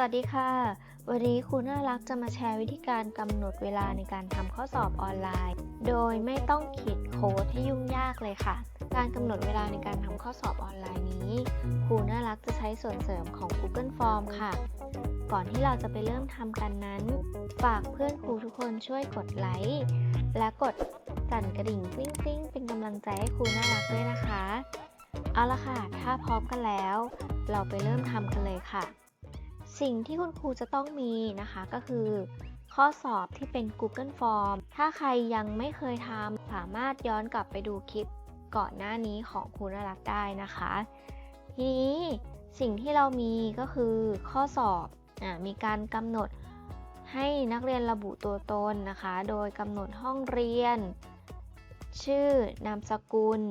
วัสดีค่ะ วันนี้ครูน่ารักจะมาแชร์วิธีการกำหนดเวลาในการทำข้อสอบออนไลน์ โดยไม่ต้องเขียนโค้ดที่ยุ่งยากเลยค่ะ การกำหนดเวลาในการทำข้อสอบออนไลน์นี้ครูน่ารักจะใช้ส่วนเสริมของ Google Form ค่ะ ก่อนที่เราจะไปเริ่มทำกันนั้น ฝากเพื่อนครูทุกคนช่วยกดไลค์และกดสั่นกระดิ่งกริ๊งๆเป็นกำลังใจให้ครูน่ารักด้วยนะคะ เอาละค่ะ ถ้าพร้อมกันแล้ว เราไปเริ่มทำกันเลยค่ะ สิ่งที่คุณครูจะต้องมีนะคะก็คือ ข้อสอบที่เป็น Google Form ถ้าใครยังไม่เคยทำสามารถย้อนกลับไปดูคลิปก่อนหน้านี้ของครูน่ารักได้นะคะ ทีนี้สิ่งที่เรามีก็คือข้อสอบอมีการกำหนดให้นักเรียนระบุตัวตนนะคะ โดยกำหนดห้องเรียน ชื่อนามสกุล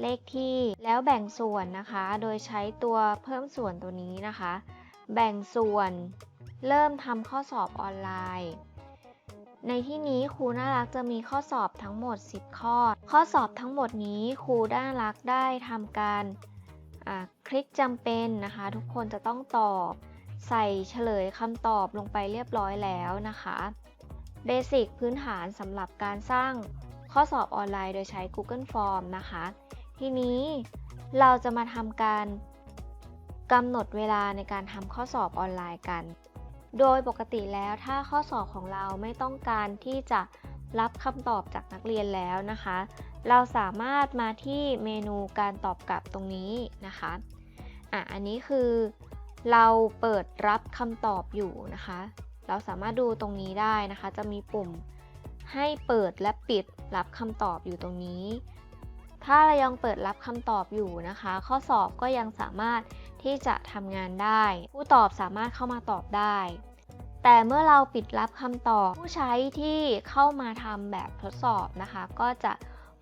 เลขที่แล้วแบ่งส่วนนะคะ โดยใช้ตัวเพิ่มส่วนตัวนี้นะคะ แบ่งส่วน เริ่มทำข้อสอบออนไลน์ ในที่นี้ครูน่ารักจะมีข้อสอบทั้งหมด 10 ข้อ ข้อสอบทั้งหมดนี้ครูน่ารักได้ทำการคลิกจำเป็นนะคะ ทุกคนจะต้องตอบใส่เฉลยคำตอบลงไปเรียบร้อยแล้วนะคะเบสิกพื้นฐานสำหรับการสร้างข้อสอบออนไลน์โดยใช้ Google Form นะคะ ทีนี้เราจะมาทำการ กำหนดเวลาในการทำข้อสอบออนไลน์กัน โดยปกติแล้วถ้าข้อสอบของเราไม่ต้องการที่จะรับคำตอบจากนักเรียนแล้วนะคะ เราสามารถมาที่เมนูการตอบกลับตรงนี้นะคะอะอันนี้คือเราเปิดรับคำตอบอยู่นะคะ เราสามารถดูตรงนี้ได้นะคะ จะมีปุ่มให้เปิดและปิดรับคำตอบอยู่ตรงนี้ ถ้าเรายังเปิดรับคำตอบอยู่นะคะ ข้อสอบก็ยังสามารถที่จะทำงานได้ ผู้ตอบสามารถเข้ามาตอบได้ แต่เมื่อเราปิดรับคำตอบ ผู้ใช้ที่เข้ามาทำแบบทดสอบนะคะ ก็จะ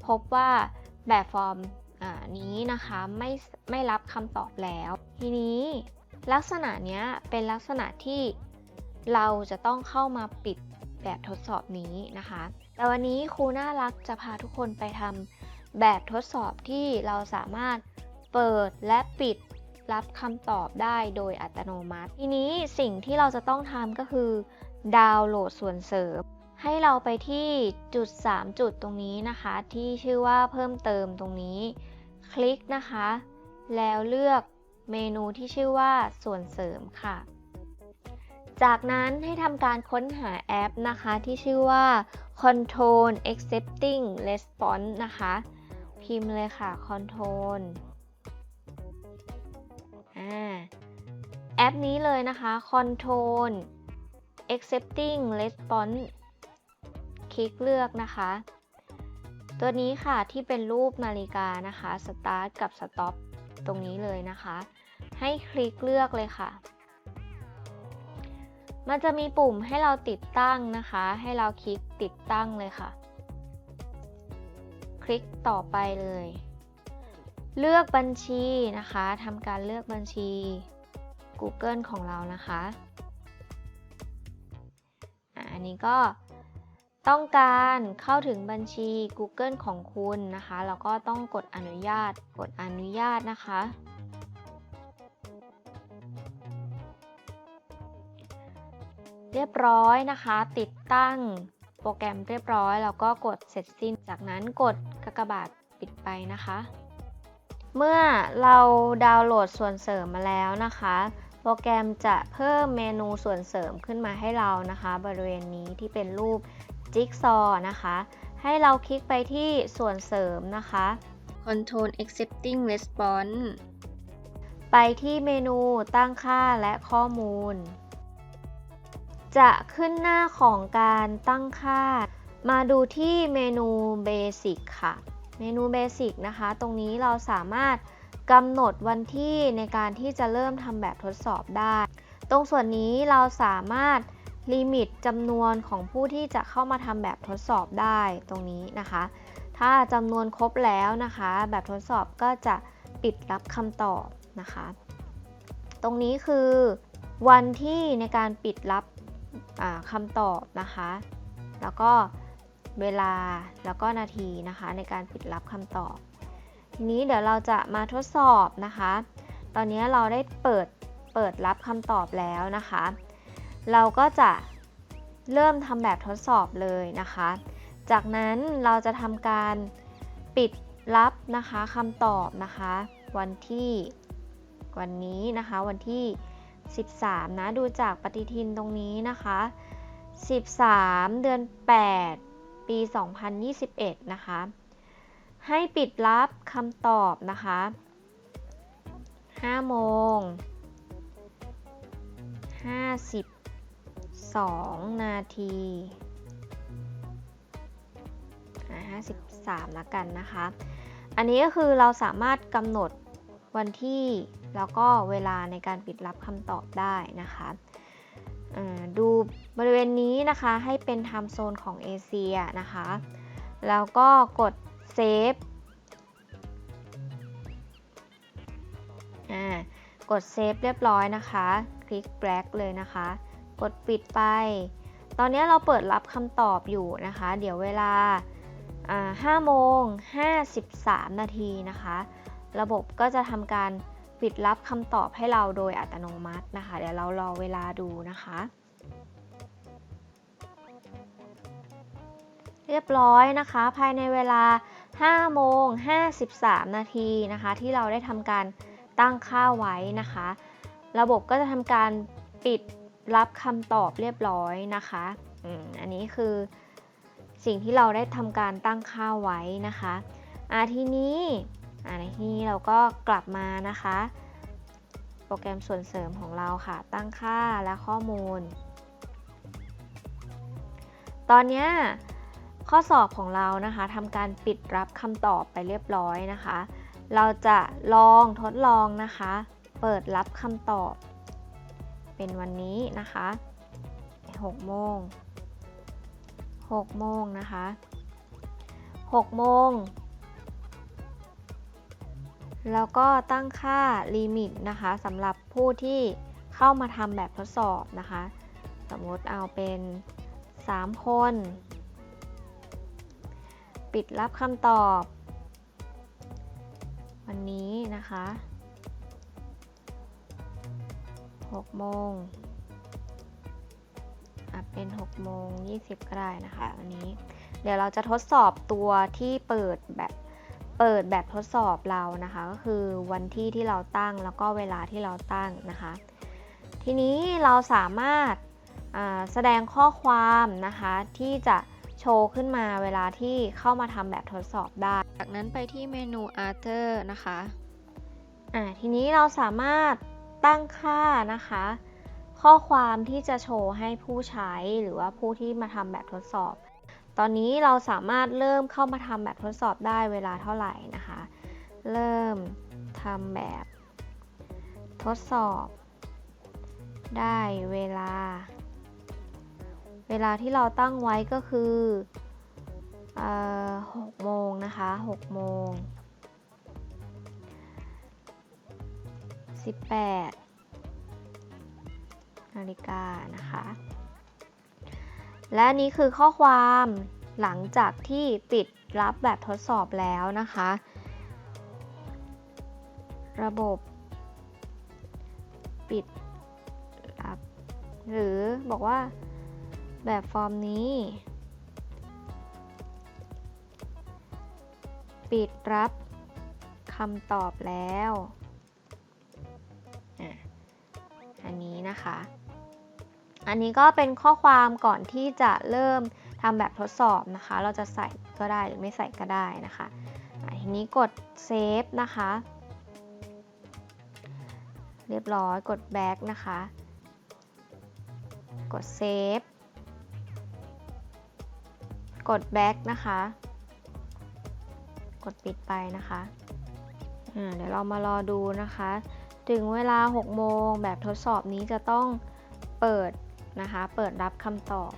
พบว่าแบบฟอร์มอ่านี้นะคะไม่ไม่รับคำตอบแล้ว ทีนี้ลักษณะเนี้ยเป็นลักษณะที่เราจะต้องเข้ามาปิดแบบทดสอบนี้นะคะ แต่วันนี้ครูน่ารักจะพาทุกคนไปทำ แบบทดสอบที่เราสามารถเปิดและปิดรับคำตอบได้โดยอัตโนมัติ ทีนี้สิ่งที่เราจะต้องทำก็คือ ดาวน์โหลดส่วนเสริม ให้เราไปที่จุด 3 จุดตรงนี้นะคะ ที่ชื่อว่าเพิ่มเติมตรงนี้ คลิกนะคะ แล้วเลือกเมนูที่ชื่อว่าส่วนเสริมค่ะ จากนั้นให้ทำการค้นหาแอปนะคะที่ชื่อว่า Control Accepting Response นะคะ พิมพ์เลยค่ะ Control อ่าแอปนี้เลยนะคะ Control Accepting Response คลิกเลือกนะคะ ตัวนี้ค่ะที่เป็นรูปนาฬิกานะคะ Start กับ Stop ตรงนี้เลยนะคะ ให้คลิกเลือกเลยค่ะ มันจะมีปุ่มให้เราติดตั้งนะคะ ให้เราคลิกติดตั้งเลยค่ะ คลิกต่อไปเลย เลือกบัญชีนะคะทำการเลือกบัญชี Google ของเรานะคะอันนี้ก็ต้องการเข้าถึงบัญชี Google ของคุณนะคะแล้วก็ต้องกดอนุญาต กดอนุญาตนะคะ เรียบร้อยนะคะ ติดตั้ง โปรแกรมเรียบร้อยแล้วก็กดเสร็จสิ้น จากนั้นกดกากบาทปิดไปนะคะ เมื่อเราดาวน์โหลดส่วนเสริมมาแล้วนะคะ โปรแกรมจะเพิ่มเมนูส่วนเสริมขึ้นมาให้เรานะคะ บริเวณนี้ที่เป็นรูปจิ๊กซอว์นะคะ ให้เราคลิกไปที่ส่วนเสริมนะคะ Control Accepting Response ไปที่เมนูตั้งค่าและข้อมูล จะขึ้นหน้าของการตั้งค่า มาดูที่เมนูเบสิกค่ะ เมนูเบสิกนะคะ ตรงนี้เราสามารถกำหนดวันที่ในการที่จะเริ่มทำแบบทดสอบได้ ตรงส่วนนี้เราสามารถลิมิตจำนวนของผู้ที่จะเข้ามาทำแบบทดสอบได้ตรงนี้นะคะ ถ้าจำนวนครบแล้วนะคะ แบบทดสอบก็จะปิดรับคำตอบนะคะ ตรงนี้คือวันที่ในการปิดรับ คำตอบนะคะ แล้วก็เวลาแล้วก็นาทีนะคะในการปิดรับคำตอบ ทีนี้เดี๋ยวเราจะมาทดสอบนะคะ ตอนนี้เราได้เปิดเปิดรับคำตอบแล้วนะคะ เราก็จะเริ่มทำแบบทดสอบเลยนะคะ จากนั้นเราจะทำการปิดรับนะคะคำตอบนะคะ วันที่วันนี้นะคะวันที่ 13 นะ ดูจากปฏิทินตรงนี้นะคะ 13 เดือน 8 ปี 2021 นะคะ ให้ปิดรับคำตอบนะคะ 5 โมง 52 นาทีอ่า53แล้วกันนะคะ อันนี้ก็คือเราสามารถกำหนดวันที่ แล้วก็เวลาในการปิดรับคำตอบได้นะคะดูบริเวณนี้นะคะให้เป็นไทม์โซนของเอเชียนะคะ แล้วก็กดเซฟกดเซฟเรียบร้อยนะคะ คลิก back เลยนะคะ กดปิดไป ตอนนี้เราเปิดรับคำตอบอยู่นะคะ เดี๋ยวเวลา5โมง53 นาทีนะคะ ระบบก็จะทำการ ปิดรับคำตอบให้เราโดยอัตโนมัตินะคะ เดี๋ยวเรารอเวลาดูนะคะ เรียบร้อยนะคะ ภายในเวลา 5 โมง 53 นาทีนะคะ ที่เราได้ทำการตั้งค่าไว้นะคะ ระบบก็จะทำการปิดรับคำตอบเรียบร้อยนะคะอันนี้คือสิ่งที่เราได้ทำการตั้งค่าไว้นะคะ อ่าทีนี้ ในที่นี้เราก็กลับมานะคะ โปรแกรมส่วนเสริมของเราค่ะ ตั้งค่าและข้อมูล ตอนนี้ข้อสอบของเรานะคะทำการปิดรับคำตอบไปเรียบร้อยนะคะ เราจะลองทดลองนะคะ เปิดรับคำตอบ เป็นวันนี้นะคะ6โมง6โมงนะคะ6โมง แล้วก็ตั้งค่าลิมิตนะคะสำหรับผู้ที่เข้ามาทำแบบทดสอบนะคะ สมมติเอาเป็น 3 คน ปิดรับคำตอบ วันนี้นะคะ6โมงอะเป็น6โมง20ก็ได้นะคะวันนี้ เดี๋ยวเราจะทดสอบตัวที่เปิดแบบ เปิดแบบทดสอบเรานะคะ ก็คือวันที่ที่เราตั้งแล้วก็เวลาที่เราตั้งนะคะ ทีนี้เราสามารถแสดงข้อความนะคะที่จะโชว์ขึ้นมาเวลาที่เข้ามาทำแบบทดสอบได้ จากนั้นไปที่เมนู Other นะคะอ่าทีนี้เราสามารถตั้งค่านะคะ ข้อความที่จะโชว์ให้ผู้ใช้หรือว่าผู้ที่มาทำแบบทดสอบ ตอนนี้เราสามารถเริ่มเข้ามาทำแบบทดสอบได้เวลาเท่าไหร่นะคะ เริ่มทำแบบทดสอบ ได้เวลา เวลาที่เราตั้งไว้ก็คือ6โมงนะคะ6โมง18นาฬิกานะคะ และนี้คือข้อความหลังจากที่ปิดรับแบบทดสอบแล้วนะคะ ระบบปิดรับ หรือบอกว่าแบบฟอร์มนี้ ปิดรับคำตอบแล้ว อันนี้นะคะ อันนี้ก็เป็นข้อความก่อนที่จะเริ่มทำแบบทดสอบนะคะ เราจะใส่ก็ได้หรือไม่ใส่ก็ได้นะคะทีนี้กดเซฟนะคะ เรียบร้อยกด back นะคะ กดเซฟกด back นะคะ กดปิดไปนะคะเดี๋ยวเรามารอดูนะคะ ถึงเวลา 6 โมงแบบทดสอบนี้จะต้องเปิด นะคะ เปิดรับคำตอบ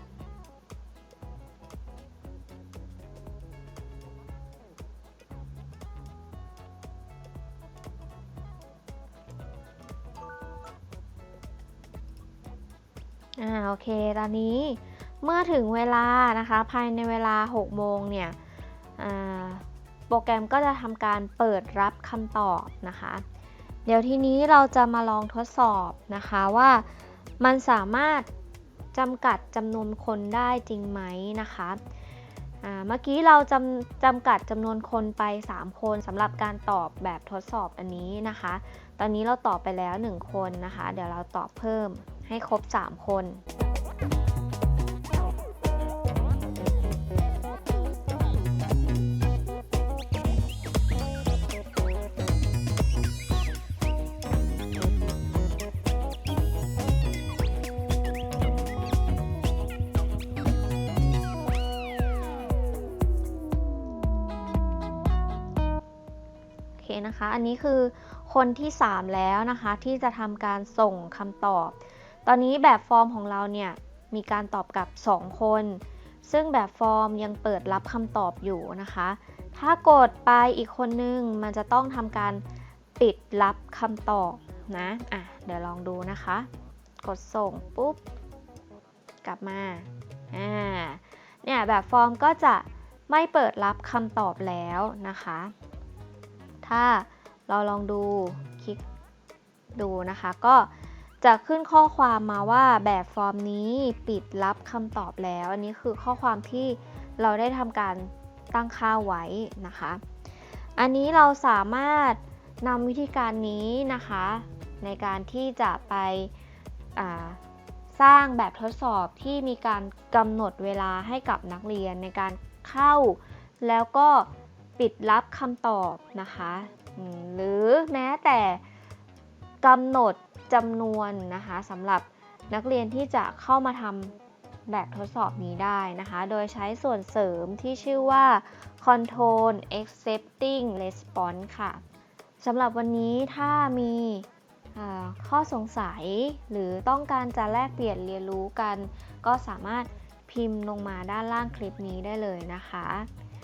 อ่า โอเค ตอนนี้เมื่อถึงเวลานะคะ ภายในเวลา 6 โมงเนี่ยโปรแกรมก็จะทำการเปิดรับคำตอบนะคะ เดี๋ยวทีนี้เราจะมาลองทดสอบนะคะว่ามันสามารถ จำกัดจำนวนคนได้จริงไหมนะคะอ่าเมื่อกี้เราจำจำกัดจำนวนคนไป 3 คนสำหรับการตอบแบบทดสอบอันนี้นะคะ ตอนนี้เราตอบไปแล้ว 1 คนนะคะ เดี๋ยวเราตอบเพิ่มให้ครบ 3 คน นะคะ อันนี้คือคนที่ 3 แล้วนะคะ ที่จะทำการส่งคำตอบ ตอนนี้แบบฟอร์มของเราเนี่ยมีการตอบกลับ 2 คน ซึ่งแบบฟอร์มยังเปิดรับคำตอบอยู่นะคะ ถ้ากดไปอีกคนนึงมันจะต้องทำการปิดรับคำตอบนะอะเดี๋ยวลองดูนะคะ กดส่งปุ๊บ กลับมาอ่าเนี่ยแบบฟอร์มก็จะไม่เปิดรับคำตอบแล้วนะคะ ถ้าเราลองดูคลิกดูนะคะ ก็จะขึ้นข้อความมาว่าแบบฟอร์มนี้ปิดรับคำตอบแล้ว อันนี้คือข้อความที่เราได้ทำการตั้งค่าไว้นะคะ อันนี้เราสามารถนำวิธีการนี้นะคะ ในการที่จะไปสร้างแบบทดสอบที่มีการกำหนดเวลาให้กับนักเรียนในการเข้า แล้วก็ ปิดรับคำตอบนะคะหรือแม้แต่กำหนดจำนวนนะคะสำหรับนักเรียนที่จะเข้ามาทำแบบทดสอบนี้ได้นะคะ โดยใช้ส่วนเสริมที่ชื่อว่า control accepting response ค่ะสำหรับวันนี้ถ้ามีข้อสงสัยหรือต้องการจะแลกเปลี่ยนเรียนรู้กัน ก็สามารถพิมพ์ลงมาด้านล่างคลิปนี้ได้เลยนะคะ